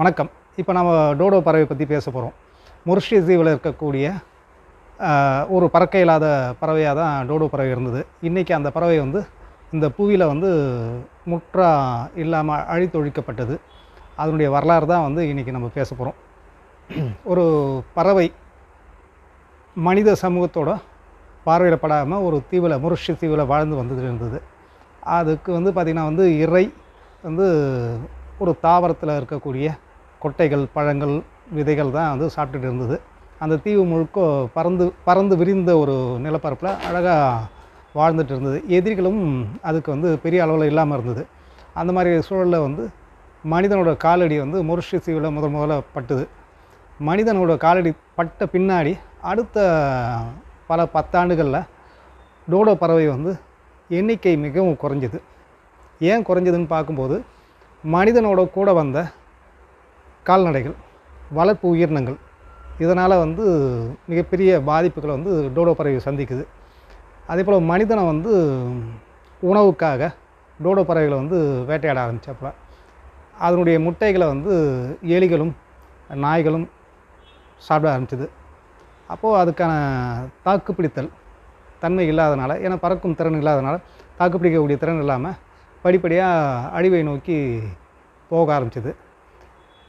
வணக்கம். இப்போ நம்ம டோடோ பறவை பற்றி பேச போகிறோம் மொரிஷியஸ் தீவில் இருக்கக்கூடிய ஒரு பறக்க இல்லாத பறவையாக தான் டோடோ பறவை இருந்தது. இன்றைக்கி அந்த பறவை வந்து இந்த புவியில் வந்து முற்றா இல்லாமல் அழித்தொழிக்கப்பட்டது. அதனுடைய வரலாறு தான் வந்து இன்றைக்கி நம்ம பேச போகிறோம் ஒரு பறவை மனித சமூகத்தோட பார்வையிடப்படாமல் ஒரு தீவில் முருஷி தீவில் வாழ்ந்து வந்துட்டு இருந்தது. அதுக்கு வந்து பார்த்திங்கன்னா வந்து இறை வந்து ஒரு தாவரத்தில் இருக்கக்கூடிய கொட்டைகள் பழங்கள் விதைகள் தான் வந்து சாப்பிட்டுட்டு இருந்தது. அந்த தீவு முழுக்க பறந்து பறந்து விரிந்த ஒரு நிலப்பரப்பில் அழகாக வாழ்ந்துட்டு இருந்தது. எதிரிகளும் அதுக்கு வந்து பெரிய அளவில் இல்லாமல் இருந்தது. அந்த மாதிரி சூழலில் வந்து மனிதனோட காலடி வந்து முருஷி தீவில் முதல் முதல்ல பட்டுது. மனிதனோட காலடி பட்ட பின்னாடி அடுத்த பல பத்தாண்டுகளில் டோடோ பறவை வந்து எண்ணிக்கை மிகவும் குறைஞ்சது. ஏன் குறைஞ்சதுன்னு பார்க்கும்போது மனிதனோட கூட வந்த கால்நடைகள் வளர்ப்பு உயிரினங்கள். இதனால் வந்து மிகப்பெரிய பாதிப்புகளை வந்து டோடோ பறவை சந்திக்குது. அதே போல் மனிதனை வந்து உணவுக்காக டோடோ பறவைகளை வந்து வேட்டையாட ஆரம்பித்தப்பல அதனுடைய முட்டைகளை வந்து எலிகளும் நாய்களும் சாப்பிட ஆரம்பிச்சிது. அப்போது அதுக்கான தாக்குப்பிடித்தல் தன்மை இல்லாதனால ஏன்னா பறக்கும் திறன் இல்லாதனால தாக்குப்பிடிக்கக்கூடிய திறன் இல்லாமல் படிப்படியாக அழிவை நோக்கி போக ஆரம்பிச்சிது.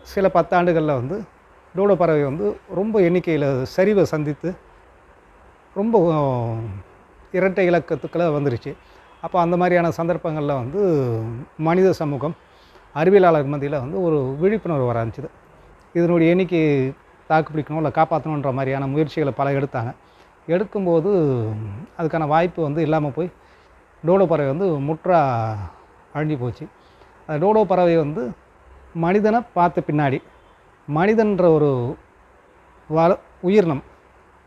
சில பத்தாண்டுகளில் வந்து டோடோ பறவை வந்து ரொம்ப எண்ணிக்கையில் சரிவை சந்தித்து ரொம்ப இரட்டை இலக்கத்துக்களை வந்துருச்சு. அப்போ அந்த மாதிரியான சந்தர்ப்பங்களில் வந்து மனித சமூகம் அறிவியலாளர் மத்தியில் வந்து ஒரு விழிப்புணர்வு வர ஆரம்பிச்சிது. இதனுடைய எண்ணிக்கை தாக்குப்பிடிக்கணும் இல்லை காப்பாற்றணுன்ற மாதிரியான முயற்சிகளை பல எடுத்தாங்க. எடுக்கும்போது அதுக்கான வாய்ப்பு வந்து இல்லாமல் போய் டோடோ பறவை வந்து முற்றா அழிஞ்சு போச்சு. அந்த டோடோ பறவை வந்து மனிதனை பார்த்த பின்னாடி மனிதன்ற ஒரு வள உயிரினம்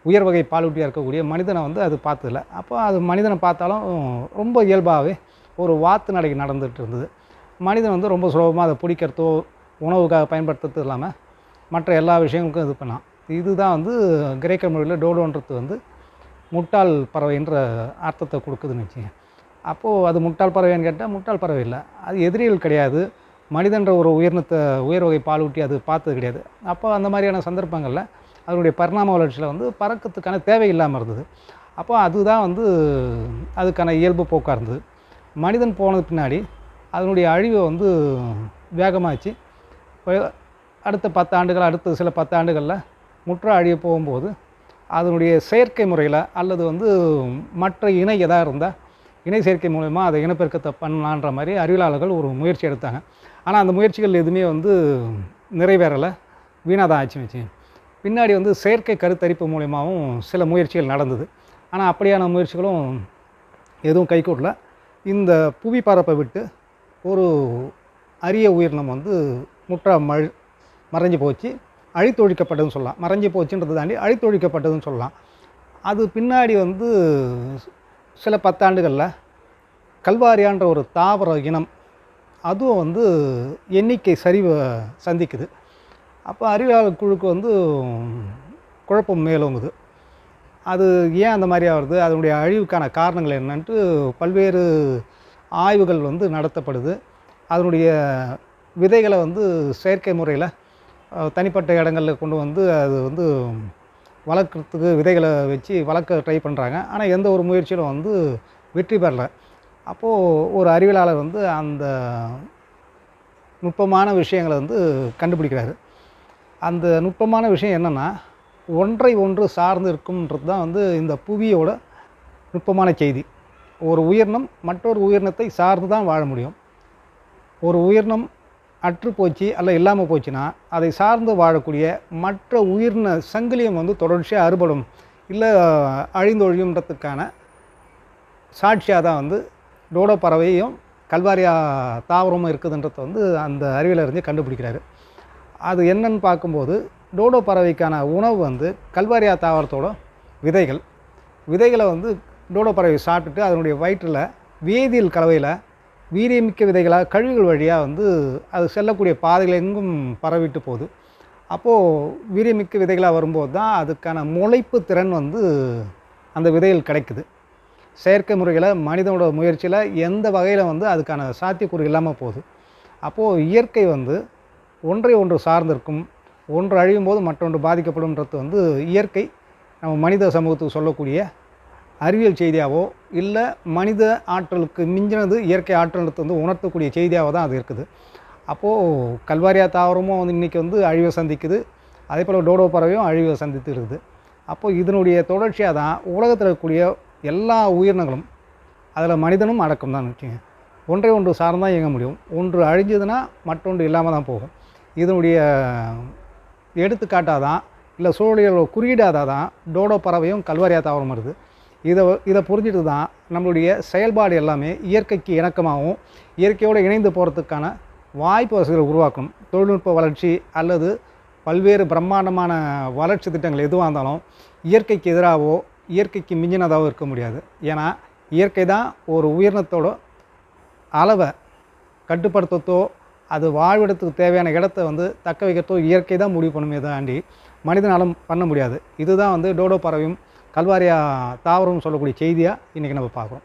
உயர் வகை பாலூட்டியாக இருக்கக்கூடிய மனிதனை வந்து அது பார்த்ததில்ல. அப்போ அது மனிதனை பார்த்தாலும் ரொம்ப இயல்பாகவே ஒரு வாத்து நடைக்கு நடந்துகிட்டு இருந்தது. மனிதன் வந்து ரொம்ப சுலபமாக அதை பிடிக்கிறதோ உணவுக்காக பயன்படுத்துறது இல்லாமல் மற்ற எல்லா விஷயங்களுக்கும் இது பண்ணான். இதுதான் வந்து கிரேக்க மொழியில் டோடோன்றது வந்து முட்டாள் பறவைன்ற அர்த்தத்தை கொடுக்குதுன்னு வச்சுங்க அப்போது அது முட்டாள் பறவைன்னு கேட்டால் முட்டாள் பறவை இல்லை. அது எதிரிகள் கிடையாது. மனிதன்ற ஒரு உயிரினத்தை உயர் வகை பாலூட்டி அது பார்த்தது கிடையாது. அப்போ அந்த மாதிரியான சந்தர்ப்பங்களில் அதனுடைய பரிணாம வளர்ச்சியில் வந்து பறக்கிறதுக்கான தேவை இல்லாமல் இருந்தது. அப்போ அதுதான் வந்து அதுக்கான இயல்பு போக்காக இருந்தது. மனிதன் போனது பின்னாடி அதனுடைய அழிவை வந்து வேகமாச்சு அடுத்த பத்து ஆண்டுகள் அடுத்த சில பத்து ஆண்டுகளில் முற்ற அழிய போகும்போது அதனுடைய செயற்கை முறையில் அல்லது வந்து மற்ற இணை எதாக இருந்தால் இணை சேர்க்கை மூலயமா அதை இனப்பெருக்கத்தை பண்ணலான்ற மாதிரி அறிவியலாளர்கள் ஒரு முயற்சி எடுத்தாங்க. ஆனால் அந்த முயற்சிகள் எதுவுமே வந்து நிறைவேறலை. வீணாக தான் ஆச்சு வச்சு பின்னாடி வந்து செயற்கை கருத்தரிப்பு மூலியமாகவும் சில முயற்சிகள் நடந்தது. ஆனால் அப்படியான முயற்சிகளும் எதுவும் கைகூடல இந்த புவி பரப்பை விட்டு ஒரு அரிய உயிரினம் வந்து முற்றா மழ் மறைஞ்சு போச்சு. அழித்தொழிக்கப்பட்டதுன்னு சொல்லலாம். மறைஞ்சு போச்சுன்றதை தாண்டி அழித்தொழிக்கப்பட்டதுன்னு சொல்லலாம். அது பின்னாடி வந்து சில பத்தாண்டுகளில் கல்வாரியான்ற ஒரு தாவர இனம் அதுவும் வந்து எண்ணிக்கை சரிவை சந்திக்குது. அப்போ அறிவியலாளர் குழுக்கு வந்து குழப்பம் மேலோங்குது. அது ஏன் அந்த மாதிரி ஆகுது அதனுடைய அழிவுக்கான காரணங்கள் என்னன்ட்டு பல்வேறு ஆய்வுகள் வந்து நடத்தப்படுது. அதனுடைய விதைகளை வந்து செயற்கை முறையில் தனிப்பட்ட இடங்களில் கொண்டு வந்து அது வந்து வளர்க்குறதுக்கு விதைகளை வச்சு வளர்க்க ட்ரை பண்ணுறாங்க ஆனால் எந்த ஒரு முயற்சியிலும் வந்து வெற்றி பெறல. அப்போது ஒரு அறிவியலாளர் வந்து அந்த நுட்பமான விஷயங்களை வந்து கண்டுபிடிக்கிறாரு. அந்த நுட்பமான விஷயம் என்னென்னா ஒன்றை ஒன்று சார்ந்து இருக்கும்ன்றது தான் வந்து இந்த புவியோட நுட்பமான செய்தி. ஒரு உயிரினம் மற்றொரு உயிரினத்தை சார்ந்து தான் வாழ முடியும். ஒரு உயிரினம் அற்று போச்சு அல்ல இல்லாமல் போச்சுன்னா அதை சார்ந்து வாழக்கூடிய மற்ற உயிரின சங்கிலியம் வந்து தொடர்ச்சியாக அறுபடும் இல்லை அழிந்தொழியுன்றதுக்கான சாட்சியாக தான் வந்து டோடோ பறவையும் கல்வாரியா தாவரமும் இருக்குதுன்றத வந்து அந்த அறிவியலறிஞர் கண்டுபிடிக்கிறாரு. அது என்னன்னு பார்க்கும்போது டோடோ பறவைக்கான உணவு வந்து கல்வாரியா தாவரத்தோட விதைகள். விதைகளை வந்து டோடோ பறவை சாப்பிட்டுட்டு அதனுடைய வயிற்றில் வேதியியல் கலவையில் வீரியமிக்க விதைகளாக கழிவுகள் வழியாக வந்து அது செல்லக்கூடிய பாதைகள் எங்கும் பரவிட்டு போகுது. அப்போது வீரியமிக்க விதைகளாக வரும்போது தான் அதுக்கான முளைப்பு திறன் வந்து அந்த விதைகள் கிடைக்குது. செயற்கை முறையில் மனிதனோட முயற்சியில் எந்த வகையில் வந்து அதுக்கான சாத்தியக்கூறு இல்லாமல் போகுது. அப்போது இயற்கை வந்து ஒன்றை ஒன்று சார்ந்திருக்கும் ஒன்று அழியும் போது மற்றொன்று பாதிக்கப்படும்ன்றது வந்து இயற்கை நம்ம மனித சமூகத்துக்கு சொல்லக்கூடிய அறிவியல் செய்தியாவோ இல்லை மனித ஆற்றலுக்கு மிஞ்சினது இயற்கை ஆற்றலுக்கு வந்து உணர்த்தக்கூடிய செய்தியாக தான் அது இருக்குது. அப்போது கல்வாரியா தாவரமும் வந்து இன்றைக்கி வந்து அழிவை சந்திக்குது. அதே போல் டோடோ பறவையும் அழிவை சந்தித்து இருக்குது. அப்போது இதனுடைய தொடர்ச்சியாக தான் உலகத்தில் இருக்கக்கூடிய எல்லா உயிரினங்களும் அதில் மனிதனும் அடக்கம் தான் வச்சுங்க. ஒன்றை ஒன்று சார்ந்தான் இயங்க முடியும். ஒன்று அழிஞ்சதுன்னா மற்றொன்று இல்லாமல் தான் போகும். இதனுடைய எடுத்துக்காட்டாக தான் இல்லை சூழலியல் குறியீடாக தான் டோடோ பறவையும் கல்வாரியா தாவரம் வருது இதை இதை புரிஞ்சுட்டு தான் நம்மளுடைய செயல்பாடு எல்லாமே இயற்கைக்கு இணக்கமாகவும் இயற்கையோடு இணைந்து போகிறதுக்கான வாய்ப்பு வசதிகளை உருவாக்கணும் தொழில்நுட்ப வளர்ச்சி அல்லது பல்வேறு பிரம்மாண்டமான வளர்ச்சி திட்டங்கள் எதுவாக இருந்தாலும் இயற்கைக்கு எதிராகவோ இயற்கைக்கு மிஞ்சினதாகவோ இருக்க முடியாது. ஏன்னா இயற்கை தான் ஒரு உயிரினத்தோட அளவை கட்டுப்படுத்தத்தோ அது வாழ்விடத்துக்கு தேவையான இடத்த வந்து தக்க வைக்கிறதோ இயற்கை தான் முடிவு பண்ணுமே தாண்டி மனிதனாலும் பண்ண முடியாது. இதுதான் வந்து டோடோ பறவையும் கல்வாரியா தாவரம்னு சொல்லக்கூடிய செய்தியாக இன்றைக்கி நம்ம பார்க்குறோம்.